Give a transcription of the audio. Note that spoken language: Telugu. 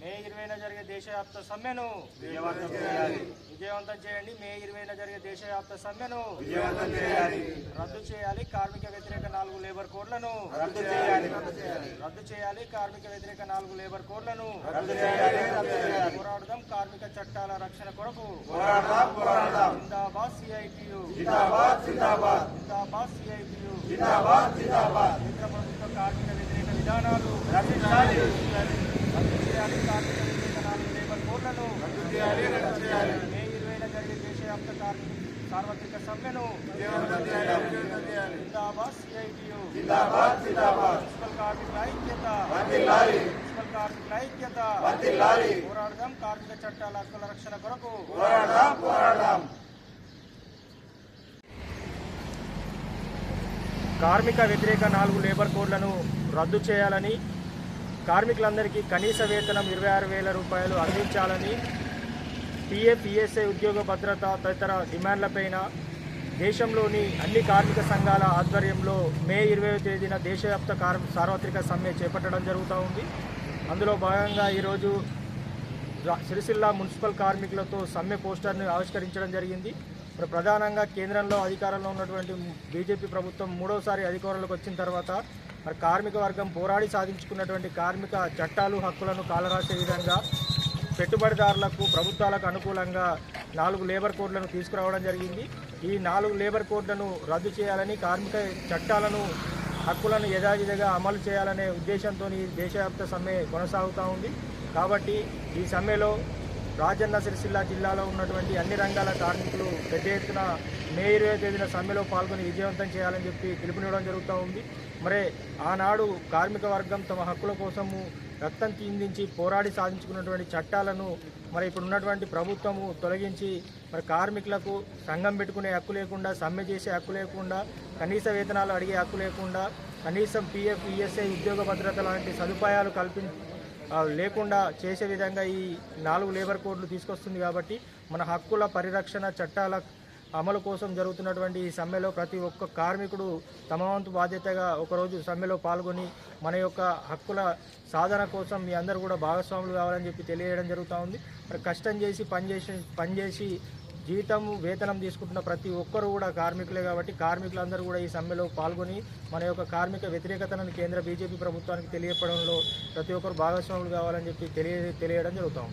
మే ఇరవైన జరిగే దేశవ్యాప్త సమ్మెను విజయవంతం చేయండి. మే ఇరవైన జరిగే దేశవ్యాప్త సమ్మెను రద్దు చేయాలి. కార్మిక వ్యతిరేక నాలుగు లేబర్ కోడ్లను రద్దు చేయాలి. రద్దు చేయాలి. కార్మిక వ్యతిరేక నాలుగు లేబర్ కోడ్లను పోరాడదాం. కార్మిక చట్టాల రక్షణ కొరకు పోరాడదాం. పోరాడదాం. జిందాబాద్ సిఐటియు. జిందాబాద్ జిందాబాద్. జిందాబాద్ సిఐటియు. జిందాబాద్ జిందాబాద్. కేంద్ర ప్రభుత్వ కార్మిక వ్యతిరేక విధానాలు రక్షించాలి. చేయాలి కార్మిక వ్యతిరేక నాలుగు లేబర్ కోడ్లను రద్దు చేయాలి. రద్దు చేయాలి. మే ఇరవైన జరిగే దేశవ్యాప్త కార్మిక సార్వత్రిక సమ్మెను జిందాబాద్ సిఐటియు జిందాబాద్ జిందాబాద్. మున్సిపల్ కార్మికుల ఐక్యత. మున్సిపల్ కార్మికుల ఐక్యత. పోరాడదాం కార్మిక చట్టాల హక్కుల రక్షణ కొరకు. పోరాడదాం పోరాడదాం. కార్మిక వ్యతిరేక నాలుగు లేబర్ కోడ్లను రద్దు చేయాలని కార్మికులందరికీ కనీస వేతనం ఇరవై ఆరు వేల రూపాయలు అందించాలని పిఎఫ్ ఈఎస్ఐ ఉద్యోగ భద్రత తదితర డిమాండ్లపైన దేశంలోని అన్ని కార్మిక సంఘాల ఆధ్వర్యంలో మే ఇరవై తేదీన దేశవ్యాప్త కార్ సార్వత్రిక సమ్మె చేపట్టడం జరుగుతూ ఉంది. అందులో భాగంగా ఈరోజు సిరిసిల్ల మున్సిపల్ కార్మికులతో సమ్మె పోస్టర్ని ఆవిష్కరించడం జరిగింది. ప్రధానంగా కేంద్రంలో అధికారంలో ఉన్నటువంటి బీజేపీ ప్రభుత్వం మూడోసారి అధికారంలోకి వచ్చిన తర్వాత మరి కార్మిక వర్గం పోరాడి సాధించుకున్నటువంటి కార్మిక చట్టాలు హక్కులను కాలరాసే విధంగా పెట్టుబడిదారులకు ప్రభుత్వాలకు అనుకూలంగా నాలుగు లేబర్ కోడ్లను తీసుకురావడం జరిగింది. ఈ నాలుగు లేబర్ కోడ్లను రద్దు చేయాలని కార్మిక చట్టాలను హక్కులను యథావిధిగా అమలు చేయాలనే ఉద్దేశంతో దేశవ్యాప్త సమ్మె కొనసాగుతూ ఉంది. కాబట్టి ఈ సమ్మెలో రాజన్న సిరిసిల్ల జిల్లాలో ఉన్నటువంటి అన్ని రంగాల కార్మికులు పెద్ద ఎత్తున మే ఇరవై తేదీన సమ్మెలో పాల్గొని విజయవంతం చేయాలని చెప్పి పిలుపునివ్వడం జరుగుతూ ఉంది. మరి ఆనాడు కార్మిక వర్గం తమ హక్కుల కోసము రక్తం చిందించి పోరాడి సాధించుకున్నటువంటి చట్టాలను మరి ఇప్పుడు ఉన్నటువంటి ప్రభుత్వము తొలగించి మరి కార్మికులకు సంఘం పెట్టుకునే హక్కు లేకుండా సమ్మె చేసే హక్కు లేకుండా కనీస వేతనాలు అడిగే హక్కు లేకుండా కనీసం పిఎఫ్ ఈఎస్ఐ ఉద్యోగ భద్రత లాంటి సదుపాయాలు కల్పి లేకుండా చేసే విధంగా ఈ నాలుగు లేబర్ కోడ్లు తీసుకొస్తుంది కాబట్టి మన హక్కుల పరిరక్షణ చట్టాల అమలు కోసం జరుగుతున్నటువంటి ఈ సమ్మెలో ప్రతి ఒక్క కార్మికుడు తమ వంతు బాధ్యతగా ఒకరోజు సమ్మెలో పాల్గొని మన యొక్క హక్కుల సాధన కోసం మీ అందరూ కూడా భాగస్వాములు కావాలని చెప్పి తెలియజేయడం జరుగుతూ ఉంది. మరి కష్టం చేసి పనిచేసి పనిచేసి జీతం వేతనం తీసుకుంటున్న ప్రతి ఒక్కరు కూడా కార్మికులే కాబట్టి కార్మికులందరూ కూడా ఈ సమ్మెలో పాల్గొని మన యొక్క కార్మిక వ్యతిరేకతను కేంద్ర బీజేపీ ప్రభుత్వానికి తెలియపడంలో ప్రతి ఒక్కరు భాగస్వాములు కావాలని చెప్పి తెలియ తెలియడం జరుగుతాం